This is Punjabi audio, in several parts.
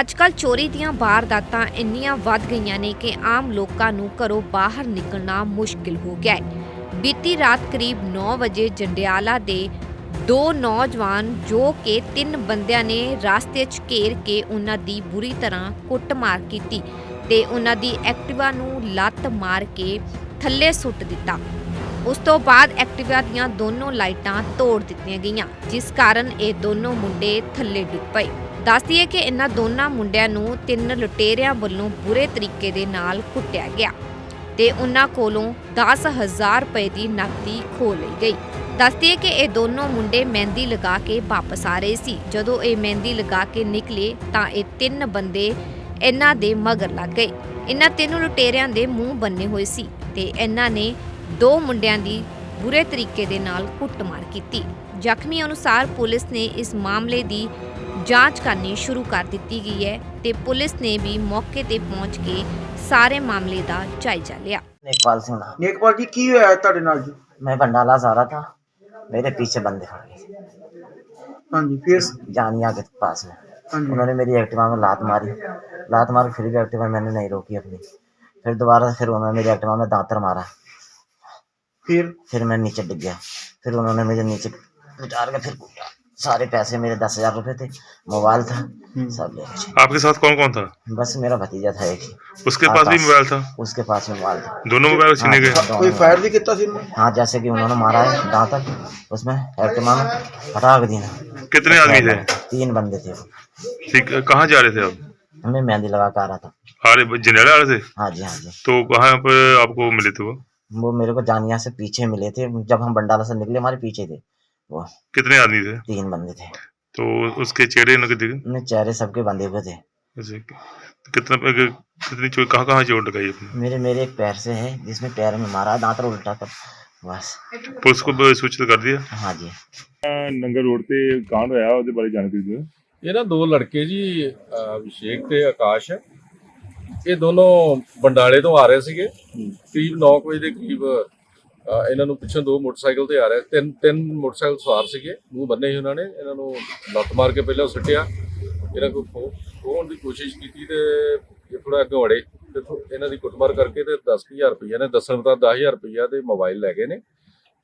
ਅੱਜਕੱਲ ਚੋਰੀ ਦੀਆਂ ਵਾਰਦਾਤਾਂ ਇੰਨੀਆਂ ਵੱਧ ਗਈਆਂ ਨੇ ਕਿ ਆਮ ਲੋਕਾਂ ਨੂੰ ਘਰੋਂ ਬਾਹਰ ਨਿਕਲਣਾ ਮੁਸ਼ਕਿਲ ਹੋ ਗਿਆ ਹੈ। ਬੀਤੀ ਰਾਤ ਕਰੀਬ 9 ਵਜੇ ਜੰਡਿਆਲਾ ਦੇ ਦੋ ਨੌਜਵਾਨ ਜੋ ਕਿ ਤਿੰਨ ਬੰਦਿਆਂ ਨੇ ਰਾਸਤੇ 'ਚ ਘੇਰ ਕੇ ਉਹਨਾਂ ਦੀ ਬੁਰੀ ਤਰ੍ਹਾਂ ਕੁੱਟਮਾਰ ਕੀਤੀ ਤੇ ਉਹਨਾਂ ਦੀ ਐਕਟਿਵਾ ਨੂੰ ਲੱਤ ਮਾਰ ਕੇ ਥੱਲੇ ਸੁੱਟ ਦਿੱਤਾ। ਉਸ ਤੋਂ ਬਾਅਦ ਐਕਟਿਵਾ ਦੀਆਂ ਦੋਨੋਂ ਲਾਈਟਾਂ ਤੋੜ ਦਿੱਤੀਆਂ ਗਈਆਂ, ਜਿਸ ਕਾਰਨ ਇਹ ਦੋਨੋਂ ਮੁੰਡੇ ਥੱਲੇ ਡਿੱਗ ਪਏ। ਦੱਸਦੀਏ ਕਿ ਇਹਨਾਂ ਦੋਨਾਂ ਮੁੰਡਿਆਂ ਨੂੰ ਤਿੰਨ ਲੁਟੇਰਿਆਂ ਵੱਲੋਂ ਬੁਰੇ ਤਰੀਕੇ ਦੇ ਨਾਲ ਕੁੱਟਿਆ ਗਿਆ ਤੇ ਉਹਨਾਂ ਕੋਲੋਂ 10000 ਰੁਪਏ ਦੀ ਨਕਦੀ ਖੋ ਲਈ ਗਈ। ਦੱਸਦੀਏ ਕਿ ਇਹ ਦੋਨੋਂ ਮੁੰਡੇ ਮਹਿੰਦੀ ਲਗਾ ਕੇ ਵਾਪਸ ਆ ਰਹੇ ਸੀ। ਜਦੋਂ ਇਹ ਮਹਿੰਦੀ ਲਗਾ ਕੇ ਨਿਕਲੇ ਤਾਂ ਇਹ ਤਿੰਨ ਬੰਦੇ ਇਹਨਾਂ ਦੇ ਮਗਰ ਲੱਗ ਗਏ। ਇਹਨਾਂ ਤਿੰਨ ਲੁਟੇਰਿਆਂ ਦੇ ਮੂੰਹ ਬੰਨੇ ਹੋਏ ਸੀ ਤੇ ਇਹਨਾਂ ਨੇ ਦੋ ਮੁੰਡਿਆਂ ਦੀ ਬੁਰੇ ਤਰੀਕੇ ਦੇ ਨਾਲ ਕੁੱਟਮਾਰ ਕੀਤੀ ਜ਼ਖਮੀ ਅਨੁਸਾਰ ਪੁਲਿਸ ਨੇ ਇਸ ਮਾਮਲੇ ਦੀ ਜਾਂਚ ਕਰਨੀ ਸ਼ੁਰੂ ਕਰ ਦਿੱਤੀ ਗਈ ਹੈ ਤੇ ਪੁਲਿਸ ਨੇ ਵੀ ਮੌਕੇ ਤੇ ਪਹੁੰਚ ਕੇ ਸਾਰੇ ਮਾਮਲੇ ਦਾ ਜਾਇਜ਼ਾ ਲਿਆ नेकपाल सिंह नाम ਨੇਕਪਾਲ ਜੀ ਕੀ ਹੋਇਆ ਤੁਹਾਡੇ ਨਾਲ ਜੀ मैं भंडाला से आ रहा था मेरे पीछे बंदे खड़ गए थे ਹਾਂਜੀ ਫਿਰ जानिया के पास में ਹਾਂਜੀ उन्होंने मेरी एक्टिवा में लात मारी लात मार फिर भी एक्टिवा मैंने नहीं रोकी अपनी फिर दोबारा फिर उन्होंने मेरी एक्टिवा में दांतर मारा फिर फिर मैं नीचे डिग गया। फिर उन्होंने मुझे नीचे उतार के फिर कूटा। सारे पैसे मेरे दस हज़ार रूपए थे मोबाइल था हम्म। सब ले आपके साथ कौन कौन था? बस मेरा भतीजा था एक ही। उसके पास भी मोबाइल था? उसके पास मोबाइल था। दोनों मोबाइल छीने हाँ, गए? कोई फायर भी कितना सीन हाँ जैसे कि उन्होंने मारा है दांत तक। उसमें एहतमाम हटा के देना कितने आदमी थे? तीन बंदे थे ठीक कहाँ जा रहे थे आप? हमें मेहंदी लगा कर आ रहा था। अरे जनरेला आ रहे थे? हाँ जी हाँ जी। तो कहाँ पर आपको मिले थे वो? वो मेरे को जानिया से पीछे मिले थे जब हम बंडाला से निकले हमारे पीछे थे वो कितने आदमी थे तीन बंदे थे तो उसके चेहरे न दिखे उनमें चेहरे सबके बंधे हुए थे ऐसे तो कितना कितनी चोट कहाँ कहाँ चोट लगाई आपने मेरे मेरे एक पैर से है जिसमें पैर में मारा दांतर उल्टा कर बस पुलिस को ब- सूचित कर दिया हाँ जी ਨੰਗਲ ਰੋਡ ਤੇ ਕਾਂਡ ਹੋਇਆ ਉਹਦੇ ਬਾਰੇ ਜਾਣਕਾਰੀ ਦਿਓ ਇਹ ਨਾ ਦੋ ਲੜਕੇ ਜੀ ਅਹ ਅਭਿਸ਼ੇਕ ਤੇ ਆਕਾਸ਼ ਇਹ ਦੋਨੋਂ ਬੰਡਾਲੇ ਤੋਂ ਆ ਰਹੇ ਸੀਗੇ। ਕਰੀਬ 9 ਵਜੇ ਦੇ ਕਰੀਬ ਇਹਨਾਂ ਨੂੰ ਪਿੱਛੋਂ ਦੋ ਮੋਟਰਸਾਈਕਲ ਤੇ ਆ ਰਹੇ। ਤਿੰਨ ਤਿੰਨ ਮੋਟਰਸਾਈਕਲ ਸਵਾਰ ਸੀਗੇ। ਮੂੰਹ ਬੰਨੇ ਸੀ ਉਹਨਾਂ ਨੇ। ਇਹਨਾਂ ਨੂੰ ਲੱਤ ਮਾਰ ਕੇ ਪਹਿਲਾਂ ਸੁੱਟਿਆ। ਇਹਨਾਂ ਕੋਲ ਖੋ ਖੋਹਣ ਦੀ ਕੋਸ਼ਿਸ਼ ਕੀਤੀ ਤੇ ਇਹ ਥੋੜਾ ਅੱਗੇ ਵੜੇ ਤੇ ਇਹਨਾਂ ਦੀ ਕੁੱਟਮਾਰ ਕਰਕੇ ਤੇ 10000 ਰੁਪਈਆ ਨੇ। ਦੱਸਣ ਤਾਂ 10000 ਰੁਪਈਆ ਤੇ ਮੋਬਾਈਲ ਲੈ ਗਏ ਨੇ।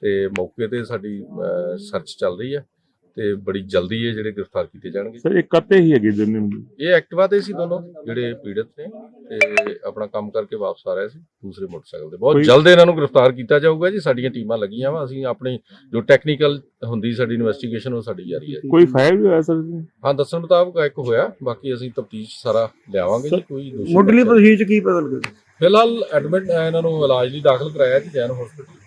ਤੇ ਮੌਕੇ ਤੇ ਸਾਡੀ ਸਰਚ ਚੱਲ ਰਹੀ ਹੈ ਤੇ ਬੜੀ ਜਲਦੀ ਇਹ ਜਿਹੜੇ ਗ੍ਰਿਫਤਾਰ ਕੀਤੇ ਜਾਣਗੇ। ਸਰ ਇਹ ਕੱਤੇ ਹੀ ਹੈਗੇ ਜਿੰਨੇ ਇਹ ਐਕਟਿਵਾ ਤੇ ਸੀ ਦੋਨੋਂ ਜਿਹੜੇ ਪੀੜਤ ਨੇ ਤੇ ਆਪਣਾ ਕੰਮ ਕਰਕੇ ਵਾਪਸ ਆ ਰਹੇ ਸੀ ਦੂਸਰੇ ਮੋਟਰਸਾਈਕਲ ਤੇ। ਬਹੁਤ ਜਲਦ ਇਹਨਾਂ ਨੂੰ ਗ੍ਰਿਫਤਾਰ ਕੀਤਾ ਜਾਊਗਾ ਜੀ ਸਾਡੀਆਂ ਟੀਮਾਂ ਲੱਗੀਆਂ ਵਾ ਅਸੀਂ ਆਪਣੀ ਜੋ ਟੈਕਨੀਕਲ ਹੁੰਦੀ ਸਾਡੀ ਇਨਵੈਸਟੀਗੇਸ਼ਨ ਉਹ ਸਾਡੀ ਜਾਰੀ ਹੈ। ਕੋਈ ਫਾਇਰ ਵੀ ਹੋਇਆ ਸਰ? ਹਾਂ ਦੱਸਣ ਮੁਤਾਬਕ ਇੱਕ ਹੋਇਆ ਬਾਕੀ ਅਸੀਂ ਤਫਤੀਸ਼ ਸਾਰਾ ਲਿਆਵਾਂਗੇ ਜੀ ਕੋਈ ਦੋਸ਼ੀ ਮੁੱਢਲੀ ਚ ਕੀ ਪਤਾ ਲੱਗਿਆ ਫਿਲਹਾਲ ਐਡਮਿਟ ਇਹਨਾਂ ਨੂੰ ਇਲਾਜ ਲਈ ਦਾਖਲ ਕਰਾਇਆ ਜੀ ਜੈਨ ਹਸਪੀਟਲ